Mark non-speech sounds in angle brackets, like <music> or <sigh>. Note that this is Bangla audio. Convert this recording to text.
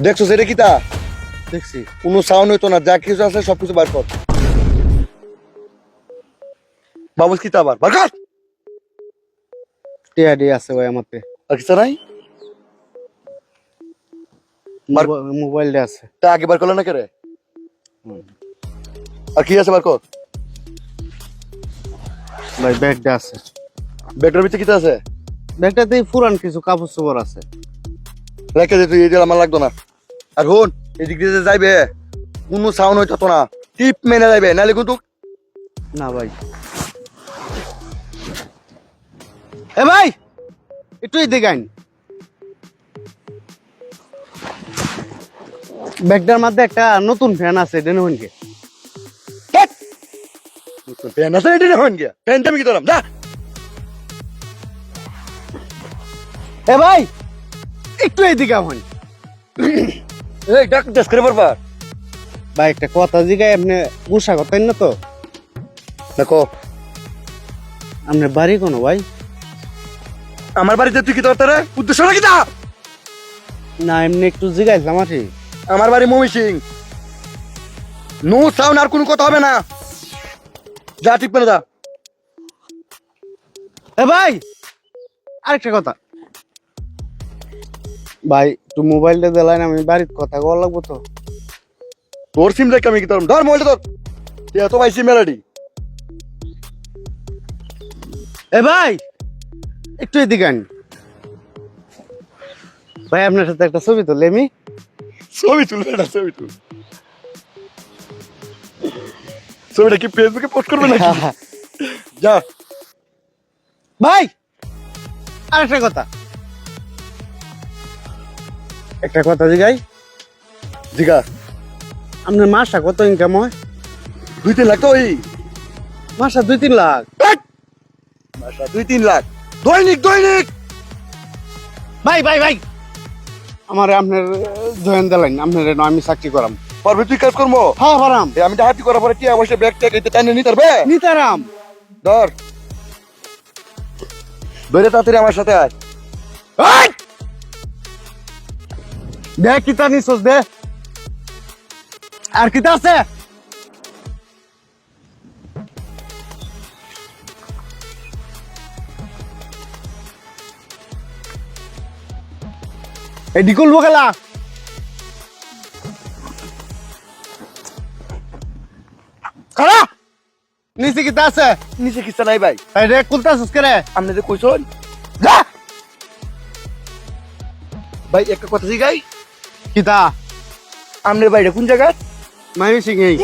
দেখছ সেটা কি তা? দেখছি। কোনো সাউন্ড হইতো না যা কিছু আছে সবকিছু বার কর। বাবুস কি তা আবার? বার কর! টিআডি আছে ভাই আমাতে। আর কিছু নাই? বার- মোবাইলটা আছে। তা আগে বার করলে না কে রে? আর কি আছে বার কর? ভাই ব্যাগটা আছে। ব্যাগটার ভিতরে কিতা আছে? ব্যাগটাতে পুরান কিছু কাপড় চোপড় আছে। রেখে দে তুই যে আমার লাগতো না। আর হন এদিক দিয়ে যাইবে কোনো সাউন্ড হইতো না। টিপ মেনে যাইবে নাহলে কিন্তু না ভাই। এ ভাই! একটু এদিকে আইন। ব্যাগটার মধ্যে একটা নতুন ফ্যান আছে ডেনহনকে প্যান আছে এটি হন গিয়া প্যানটা আমি কি তোলাম যা! এ ভাই একটু এদিকে হন এই ডাক দেশ করে পারবার ভাই একটা কথা জিগায় আপনি গুসা করতেন না তো? দেখো আপনার বাড়ি কোনো ভাই? আমার বাড়িতে তুই কি তোর উদ্দেশ্য নাকি তা না এমনি একটু জিগাইছিলাম আর কি। আমার বাড়ি মমি সিং। নো সাউন্ড আর কোনো কথা হবে না। যা টিপ মেনে যা। এ ভাই আরেকটা কথা। ভাই তুই মোবাইলটা দিলাইন আমি বাড়ির কথা কওয়া লাগবো তো। তোর সিম রেখে আমি কি তোর ধর মোবাইলটা তোর তুই এত ভাই সিম মেলাডি এ ভাই একটু এদিকে আন। ভাই আপনার সাথে একটা ছবি তো লেমি ছবি তুল বেটা ছবি তুল। ছবিটা কি ফেসবুকে পোস্ট করবে নাকি? <laughs> যা। ভাই আরেকটা কথা। একটা কথা জিগাই। জিগা। আপনার মাসটা কত ইনকাম হয়? দুই তিন লাখ তো ওই মাসা দুই তিন লাখ মাসা দুই তিন লাখ। দৈনিক দৈনিক! ভাই ভাই ভাই! আমার আপনার জয়েন দিলেন আপনার আমি চাকরি করাম। পারবে তুই কাজ করব? হ্যাঁ পারাম। আমি ডাহাতি করার পরে কি অবশ্যই ব্যাগ ট্যাগ এতে টাইনে নিতে পারবে? নিতারাম। ধর। ধরে তাড়াতাড়ি আমার সাথে আয়! দে কিতা নিছস দে। আর কিতা আছে? এডি করব খেলা। খারা নিচে কিতা আছে? নিচে কিস্তা নাই ভাই। এই রে কুলতা আসছিস কে রে আপনি যে কইছন যা! ভাই একটা কথা জিগাই। কিতা আমনের বাইরে কোন জায়গা মাইমি সিং এই